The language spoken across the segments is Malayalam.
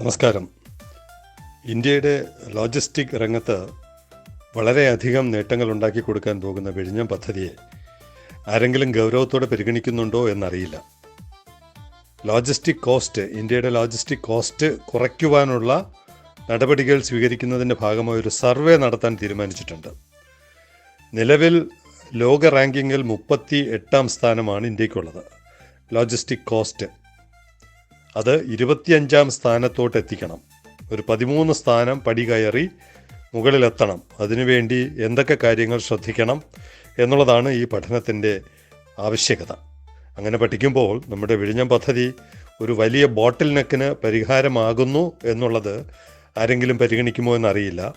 നമസ്കാരം. ഇന്ത്യയുടെ ലോജിസ്റ്റിക് രംഗത്ത് വളരെയധികം നേട്ടങ്ങൾ ഉണ്ടാക്കി കൊടുക്കാൻ പോകുന്ന വിഴിഞ്ഞം പദ്ധതിയെ ആരെങ്കിലും ഗൗരവത്തോടെ പരിഗണിക്കുന്നുണ്ടോ എന്നറിയില്ല. ലോജിസ്റ്റിക് കോസ്റ്റ് ഇന്ത്യയുടെ ലോജിസ്റ്റിക് കോസ്റ്റ് കുറയ്ക്കുവാനുള്ള നടപടികൾ സ്വീകരിക്കുന്നതിന്റെ ഭാഗമായി ഒരു സർവേ നടത്താൻ തീരുമാനിച്ചിട്ടുണ്ട്. നിലവിൽ ലോക റാങ്കിങ്ങിൽ മുപ്പത്തി എട്ടാം സ്ഥാനമാണ് ഇന്ത്യക്കുള്ളത്. ലോജിസ്റ്റിക് കോസ്റ്റ് അത് ഇരുപത്തിയഞ്ചാം സ്ഥാനത്തോട്ട് എത്തിക്കണം ഒരു പതിമൂന്ന് സ്ഥാനം പടി കയറി മുകളിലെത്തണം. അതിനുവേണ്ടി എന്തൊക്കെ കാര്യങ്ങൾ ശ്രദ്ധിക്കണം എന്നുള്ളതാണ് ഈ പഠനത്തിന്റെ ആവശ്യകത. അങ്ങനെ പഠിക്കുമ്പോൾ നമ്മുടെ വിഴിഞ്ഞം പദ്ധതി ഒരു വലിയ ബോട്ടിൽ നെക്കിന് പരിഹാരമാകുന്നു എന്നുള്ളത് ആരെങ്കിലും പരിഗണിക്കുമോ എന്നറിയില്ല.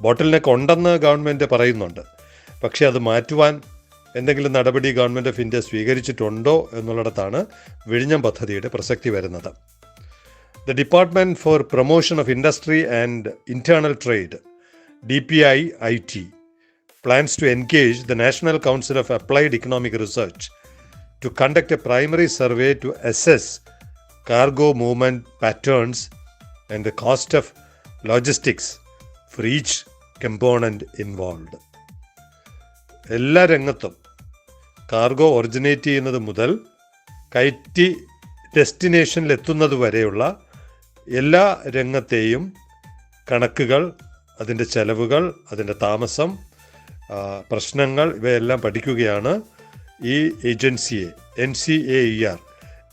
ബോട്ടിൽ നെക്ക് ഉണ്ടെന്ന് ഗവൺമെന്റ് പറയുന്നുണ്ട്. പക്ഷേ അത് മാറ്റുവാൻ എന്തെങ്കിലും നടപടി ഗവൺമെന്റ് ഓഫ് ഇന്ത്യ സ്വീകരിച്ചിട്ടുണ്ടോ എന്നുള്ളിടത്താണ് വിഴിഞ്ഞം പദ്ധതിയുടെ പ്രസക്തി വരുന്നത്. The Department for Promotion of Industry and Internal Trade D P I I T plans to engage the National Council of Applied Economic Research to conduct a primary survey to assess cargo movement patterns and the cost of logistics freight component involve എല്ലാ രംഗത്തും കാർഗോ ഒറിജിനേറ്റ് ചെയ്യുന്നത് മുതൽ കയറ്റി ഡെസ്റ്റിനേഷനിൽ എത്തുന്നത് വരെയുള്ള എല്ലാ രംഗത്തെയും കണക്കുകൾ അതിന്റെ ചെലവുകൾ അതിന്റെ താമസം പ്രശ്നങ്ങൾ ഇവയെല്ലാം പഠിക്കുകയാണ് ഈ ഏജൻസിയെ N C A E R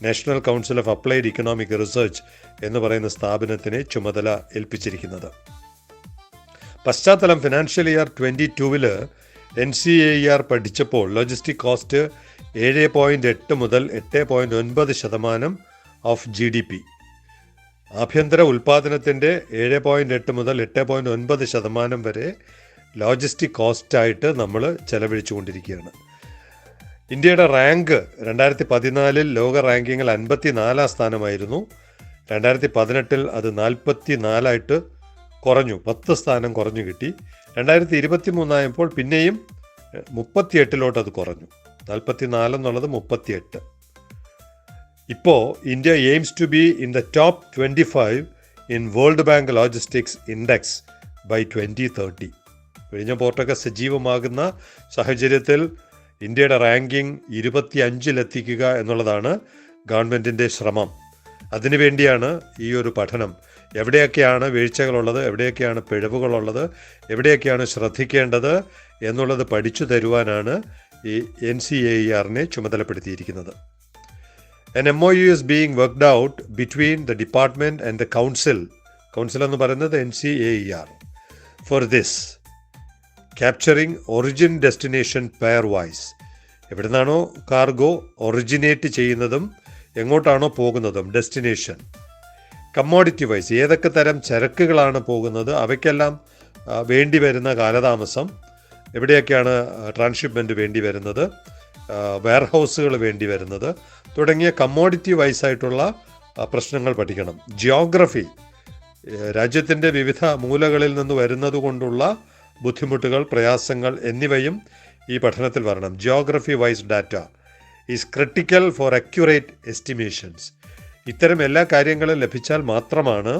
National Council of Applied Economic Research എന്ന് പറയുന്ന സ്ഥാപനത്തിനെ ചുമതല ഏൽപ്പിച്ചിരിക്കുന്നത്. പശ്ചാത്തലം ഫിനാൻഷ്യൽ ഇയർ ട്വന്റി ടൂവിൽ എൻ സി എ ആർ പഠിച്ചപ്പോൾ ലോജിസ്റ്റിക് കോസ്റ്റ് ഏഴ് പോയിന്റ് എട്ട് മുതൽ എട്ട് പോയിന്റ് ഒൻപത് ശതമാനം ഓഫ് ജി ഡി പി ആഭ്യന്തര ഉൽപ്പാദനത്തിന്റെ ഏഴ് പോയിന്റ് എട്ട് മുതൽ എട്ട് പോയിന്റ് ഒൻപത് ശതമാനം വരെ ലോജിസ്റ്റിക് കോസ്റ്റായിട്ട് നമ്മൾ ചെലവഴിച്ചുകൊണ്ടിരിക്കുകയാണ്. ഇന്ത്യയുടെ റാങ്ക് രണ്ടായിരത്തി പതിനാലിൽ ലോക റാങ്കിങ്ങിൽ അൻപത്തി നാലാം സ്ഥാനമായിരുന്നു. രണ്ടായിരത്തി പതിനെട്ടിൽ അത് നാൽപ്പത്തി നാലായിട്ട് കുറഞ്ഞു പത്ത് സ്ഥാനം കുറഞ്ഞു കിട്ടി. രണ്ടായിരത്തി ഇരുപത്തി മൂന്നായപ്പോൾ പിന്നെയും മുപ്പത്തിയെട്ടിലോട്ട് അത് കുറഞ്ഞു. നാൽപ്പത്തി നാലെന്നുള്ളത് മുപ്പത്തിയെട്ട്. ഇപ്പോൾ India aims to be in the top twenty five in world bank logistics index by twenty thirty. വിഴിഞ്ഞ പോർട്ടൊക്കെ സജീവമാകുന്ന സാഹചര്യത്തിൽ ഇന്ത്യയുടെ റാങ്കിംഗ് ഇരുപത്തി അഞ്ചിലെത്തിക്കുക എന്നുള്ളതാണ് ഗവൺമെന്റിന്റെ ശ്രമം. അതിനുവേണ്ടിയാണ് ഈ ഒരു പഠനം. എവിടെയൊക്കെയാണ് വീഴ്ചകളുള്ളത് എവിടെയൊക്കെയാണ് പിഴവുകളുള്ളത് എവിടെയൊക്കെയാണ് ശ്രദ്ധിക്കേണ്ടത് എന്നുള്ളത് പഠിച്ചു തരുവാനാണ് ഈ എൻ സി എ ആറിനെ ചുമതലപ്പെടുത്തിയിരിക്കുന്നത്. An M O U is being worked out between the department and the council council എന്ന് പറയുന്നത് N C A E R. For this capturing origin destination pair wise എവിടെ നിന്നാണോ കാർഗോ ഒറിജിനേറ്റ് ചെയ്യുന്നതും എങ്ങോട്ടാണോ പോകുന്നതും ഡെസ്റ്റിനേഷൻ കമ്മോഡിറ്റി വൈസ് ഏതൊക്കെ തരം ചരക്കുകളാണ് പോകുന്നത് അവയ്ക്കെല്ലാം വേണ്ടി വരുന്ന കാലതാമസം എവിടെയൊക്കെയാണ് ട്രാൻസ്ഷിപ്മെന്റ് വേണ്ടി വരുന്നത് വെയർഹൗസുകൾ വേണ്ടി വരുന്നത് തുടങ്ങിയ കമ്മോഡിറ്റി വൈസ് ആയിട്ടുള്ള പ്രശ്നങ്ങൾ പഠിക്കണം. ജിയോഗ്രഫി രാജ്യത്തിന്റെ വിവിധ മൂലകളിൽ നിന്ന് വരുന്നത് കൊണ്ടുള്ള ബുദ്ധിമുട്ടുകൾ പ്രയാസങ്ങൾ എന്നിവയും ഈ പഠനത്തിൽ വരണം. Geography wise data is critical for accurate estimations ഇത്തരം എല്ലാ കാര്യങ്ങളും ലഭിച്ചാൽ മാത്രമാണ്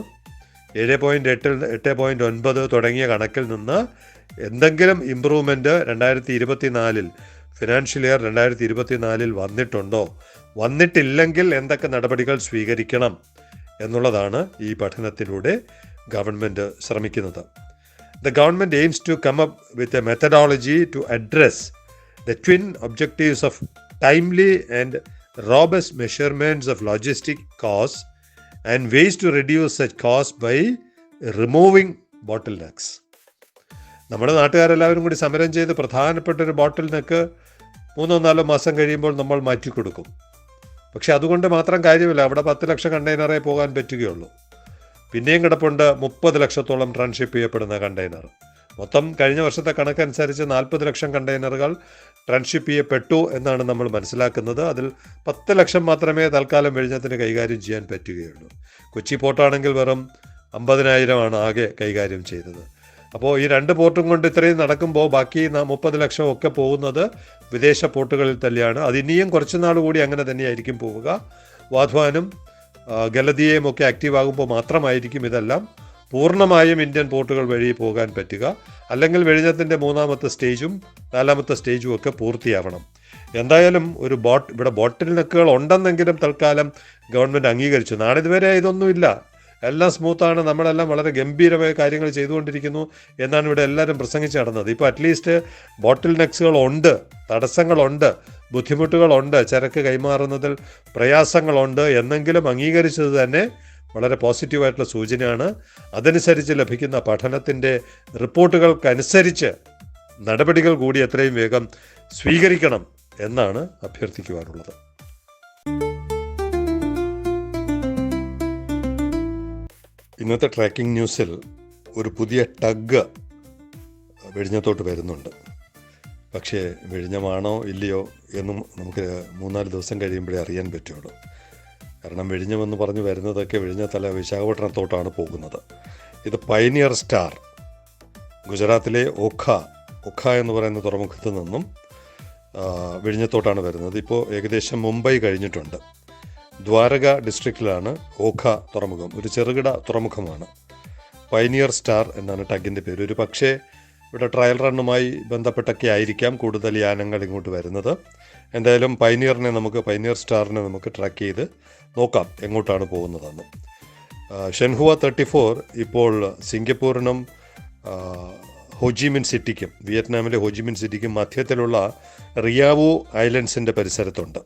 ഏഴ് പോയിന്റ് എട്ടിൽ എട്ട് പോയിന്റ് ഒൻപത് തുടങ്ങിയ കണക്കിൽ നിന്ന് എന്തെങ്കിലും ഇമ്പ്രൂവ്മെന്റ് രണ്ടായിരത്തി ഇരുപത്തി നാലിൽ ഫിനാൻഷ്യൽ ഇയർ രണ്ടായിരത്തി ഇരുപത്തി നാലിൽ വന്നിട്ടുണ്ടോ? വന്നിട്ടില്ലെങ്കിൽ എന്തൊക്കെ നടപടികൾ സ്വീകരിക്കണം എന്നുള്ളതാണ് ഈ പഠനത്തിലൂടെ ഗവൺമെന്റ് ശ്രമിക്കുന്നത്. The government aims to come up with a methodology to address the twin objectives of timely and robust measurements of logistic costs and ways to reduce such costs by removing bottlenecks. നമ്മുടെ നാട്ടുകാരെല്ലാവരും കൂടി സമരം ചെയ്ത് പ്രധാനപ്പെട്ട ഒരു ബോട്ടിൽ നെക്ക് മൂന്നോ നാലോ മാസം കഴിയുമ്പോൾ നമ്മൾ മാറ്റിക്കൊടുക്കും പക്ഷെ അതുകൊണ്ട് മാത്രം കാര്യമില്ല. അവിടെ പത്ത് ലക്ഷം കണ്ടെയ്നറേ പോകാൻ പറ്റുകയുള്ളൂ. പിന്നെയും കിടപ്പുണ്ട് മുപ്പത് ലക്ഷത്തോളം ട്രാൻഷിപ്പ് ചെയ്യപ്പെടുന്ന കണ്ടെയ്നർ മൊത്തം കഴിഞ്ഞ വർഷത്തെ കണക്കനുസരിച്ച് നാൽപ്പത് ലക്ഷം കണ്ടെയ്നറുകൾ ട്രാൻസ്ഷിപ്പ് ചെയ്യപ്പെട്ടു എന്നാണ് നമ്മൾ മനസ്സിലാക്കുന്നത്. അതിൽ പത്ത് ലക്ഷം മാത്രമേ തൽക്കാലം വിഴിഞ്ഞത്തിന് കൈകാര്യം ചെയ്യാൻ പറ്റുകയുള്ളൂ. കൊച്ചി പോർട്ടാണെങ്കിൽ വെറും അമ്പതിനായിരമാണ് ആകെ കൈകാര്യം ചെയ്തത്. അപ്പോൾ ഈ രണ്ട് പോർട്ടും കൊണ്ട് ഇത്രയും നടക്കുമ്പോൾ ബാക്കി മുപ്പത് ലക്ഷം ഒക്കെ പോകുന്നത് വിദേശ പോർട്ടുകളിൽ തന്നെയാണ്. അത് ഇനിയും കുറച്ച് നാൾ കൂടി അങ്ങനെ തന്നെയായിരിക്കും പോവുക. വാധ്വാനും ഗലതിയെയും ഒക്കെ ആക്റ്റീവ് ആകുമ്പോൾ മാത്രമായിരിക്കും ഇതെല്ലാം. പൂർണമായും ഇന്ത്യൻ പോർട്ടുകൾ വഴി പോകാൻ പറ്റുക. അല്ലെങ്കിൽ വെഴിഞ്ഞത്തിന്റെ മൂന്നാമത്തെ സ്റ്റേജും നാലാമത്തെ സ്റ്റേജും ഒക്കെ പൂർത്തിയാവണം. എന്തായാലും ഒരു ബോട്ട് ഇവിടെ ബോട്ടിൽ നെക്കുകൾ ഉണ്ടെന്നെങ്കിലും തൽക്കാലം ഗവൺമെന്റ് അംഗീകരിച്ചു. നാളിതുവരെ ഇതൊന്നുമില്ല എല്ലാം സ്മൂത്താണ് നമ്മളെല്ലാം വളരെ ഗംഭീരമായ കാര്യങ്ങൾ ചെയ്തുകൊണ്ടിരിക്കുന്നു എന്നാണ് ഇവിടെ എല്ലാവരും പ്രസംഗിച്ച് നടന്നത്. ഇപ്പോൾ അറ്റ്ലീസ്റ്റ് ബോട്ടിൽ നെക്സുകൾ ഉണ്ട് തടസ്സങ്ങളുണ്ട് ബുദ്ധിമുട്ടുകളുണ്ട് ചരക്ക് കൈമാറുന്നതിൽ പ്രയാസങ്ങളുണ്ട് എന്നെങ്കിലും അംഗീകരിച്ചത് തന്നെ വളരെ പോസിറ്റീവായിട്ടുള്ള സൂചനയാണ്. അതനുസരിച്ച് ലഭിക്കുന്ന പഠനത്തിന്റെ റിപ്പോർട്ടുകൾക്കനുസരിച്ച് നടപടികൾ കൂടി എത്രയും വേഗം സ്വീകരിക്കണം എന്നാണ് അഭ്യർത്ഥിക്കുവാനുള്ളത്. ഇന്നത്തെ ട്രാക്കിംഗ് ന്യൂസിൽ ഒരു പുതിയ ടഗ് വെടിഞ്ഞത്തോട്ട് വരുന്നുണ്ട്. പക്ഷേ വെഴിഞ്ഞമാണോ ഇല്ലയോ എന്നും നമുക്ക് മൂന്നാൽ ദിവസം കഴിയുമ്പോഴേ അറിയാൻ പറ്റുള്ളൂ. കാരണം വിഴിഞ്ഞമെന്ന് പറഞ്ഞ് വരുന്നതൊക്കെ വെടിഞ്ഞത്തല വിശാഖപട്ടണത്തോട്ടാണ് പോകുന്നത്. ഇത് പൈനിയർ സ്റ്റാർ ഗുജറാത്തിലെ ഒഖ ഒഖ എന്ന് പറയുന്ന തുറമുഖത്ത് നിന്നും വിഴിഞ്ഞത്തോട്ടാണ് വരുന്നത്. ഇപ്പോൾ ഏകദേശം മുംബൈ കഴിഞ്ഞിട്ടുണ്ട്. ദ്വാരക ഡിസ്ട്രിക്റ്റിലാണ് ഓഖ തുറമുഖം. ഒരു ചെറുകിട തുറമുഖമാണ്. പൈനിയർ സ്റ്റാർ എന്നാണ് ടഗിന്റെ പേര്. ഒരു പക്ഷേ ഇവിടെ ട്രയൽ റണ്ണുമായി ബന്ധപ്പെട്ടൊക്കെ ആയിരിക്കാം കൂടുതൽ യാനങ്ങൾ ഇങ്ങോട്ട് വരുന്നത്. എന്തായാലും പൈനിയറിനെ നമുക്ക് പൈനിയർ സ്റ്റാറിനെ നമുക്ക് ട്രാക്ക് ചെയ്ത് നോക്കാം എങ്ങോട്ടാണ് പോകുന്നതെന്ന്. ഷെൻഹുവ തേർട്ടി ഫോർ ഇപ്പോൾ സിംഗപ്പൂരിനും ഹോജിമിൻ സിറ്റിക്കും വിയറ്റ്നാമിലെ ഹോജിമിൻ സിറ്റിക്കും മധ്യത്തിലുള്ള റിയാവോ ഐലൻഡ്സിന്റെ പരിസരത്തുണ്ട്.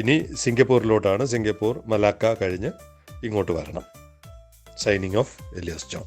ഇനി സിംഗപ്പൂരിലോട്ടാണ് സിംഗപ്പൂർ മലാക്ക കഴിഞ്ഞ് ഇങ്ങോട്ട് വരണം. Signing off Elias John